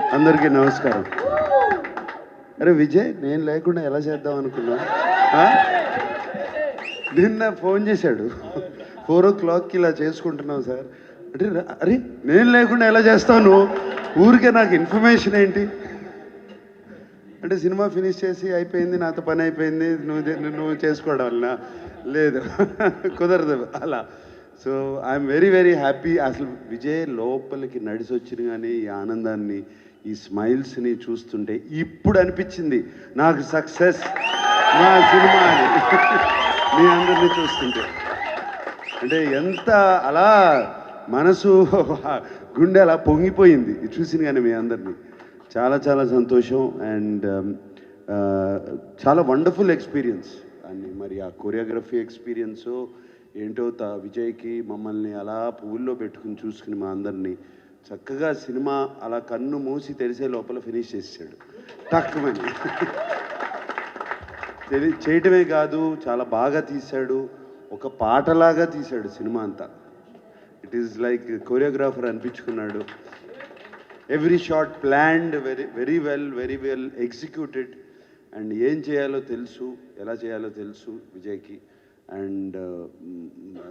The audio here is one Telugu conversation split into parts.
అందరికీ నమస్కారం. అరే విజయ్ నేను లేకుండా ఎలా చేద్దాం అనుకున్నా? నిన్న ఫోన్ చేశాడు. ఫోర్ ఓ క్లాక్కి ఇలా చేసుకుంటున్నాం సార్. అంటే అరే నేను లేకుండా ఎలా చేస్తాను? ఊరికే నాకు ఇన్ఫర్మేషన్ ఏంటి? అంటే సినిమా ఫినిష్ చేసి అయిపోయింది నాతో పని అయిపోయింది నువ్వు నువ్వు చేసుకోవడం వలన లేదు కుదరదు అలా. So I'm very very happy. అసలు విజయ్ లోపలికి నడిచి వచ్చిన కానీ ఈ ఆనందాన్ని ఈ స్మైల్స్ని చూస్తుంటే ఇప్పుడు అనిపించింది. నాకు సక్సెస్. నా సినిమా అని మీ అందరినీ చూస్తుంటే. అంటే ఎంత అలా మనసు గుండె అలా పొంగిపోయింది. చూసింది కానీ మీ అందరినీ. చాలా చాలా సంతోషం అండ్ um, చాలా వండర్ఫుల్ ఎక్స్పీరియన్స్. అని మరి ఆ కొరియోగ్రఫీ ఎక్స్పీరియన్స్ ఏంటో త విజయ్కి మమ్మల్ని అలా పువ్వుల్లో పెట్టుకుని చూసుకుని మా అందరినీ చక్కగా సినిమా అలా కన్ను మూసి తెరిసే లోపల ఫినిష్ చేసాడు తక్కువని తెలి చేయటమే కాదు చాలా బాగా తీశాడు. ఒక పాటలాగా తీశాడు సినిమా అంతా. It is like choreographer అనిపించుకున్నాడు. Every shot planned very very well very well executed and ఏం చేయాలో తెలుసు ఎలా చేయాలో తెలుసు విజయ్కి. అండ్ uh,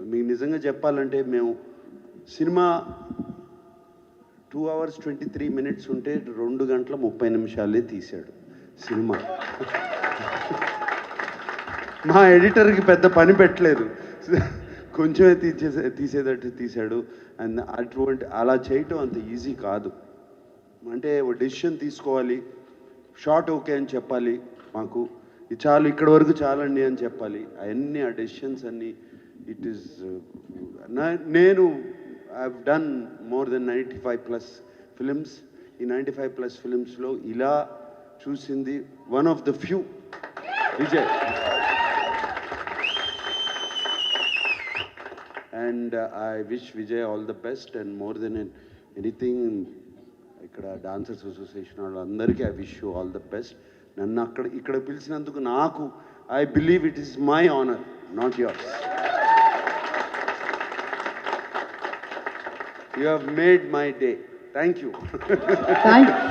మీకు నిజంగా చెప్పాలంటే మేము cinema two hours twenty three minutes ఉంటే రెండు గంటల ముప్పై నిమిషాలే తీశాడు సినిమా. మా ఎడిటర్కి పెద్ద పని పెట్టలేదు. కొంచెమే తీసేసే తీసేటట్టు తీశాడు. అండ్ అటువంటి అలా చేయటం అంత ఈజీ కాదు. అంటే ఒక డెసిషన్ తీసుకోవాలి. షార్ట్ ఓకే అని చెప్పాలి మాకు. చాలు ఇక్కడ వరకు చాలండి అని చెప్పాలి. అవన్నీ ఆ డెసిషన్స్ అన్నీ ఇట్ ఈస్ నేను I've done more than ninety five plus films ఈ నైంటీ ఫైవ్ ప్లస్ ఫిలిమ్స్లో ఇలా చూసింది one of the few Vijay and I wish Vijay all the best and more than anything ఇక్కడ డాన్సర్స్ అసోసియేషన్ వాళ్ళందరికీ I wish you all the best నన్ను అక్కడ ఇక్కడ పిలిచినందుకు నాకు I believe it is my honour not yours You have made my day. Thank you. Thank you.